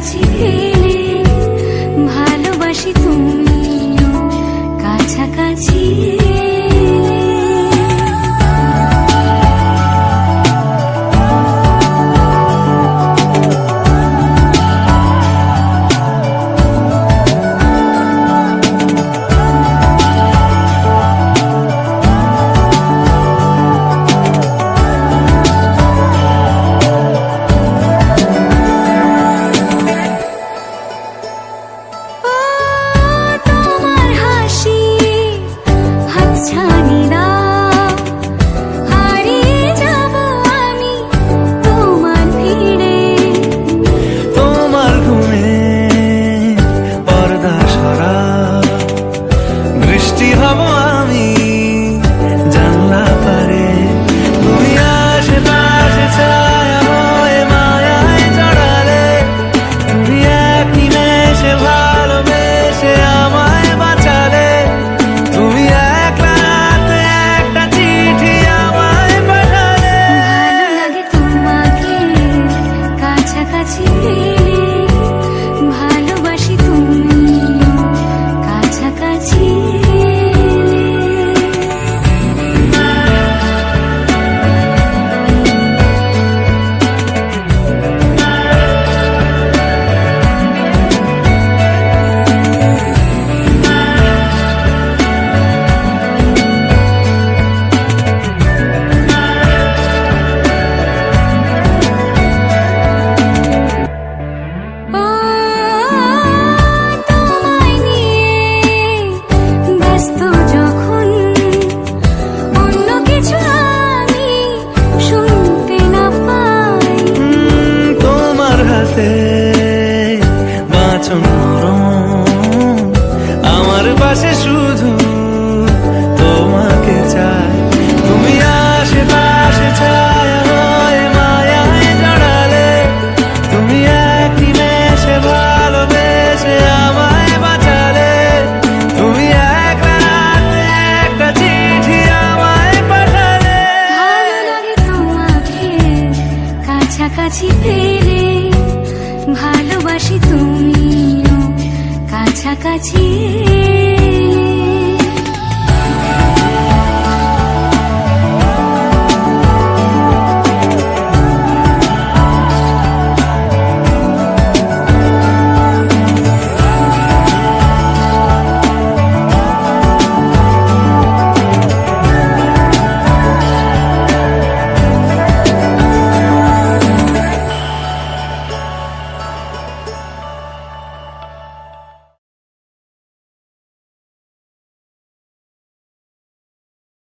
কাছে এলে ভালোবাসি তুমি। কাছাকাছি আছি ফেরে ভালোবাসি তুমিও কাছাকাছি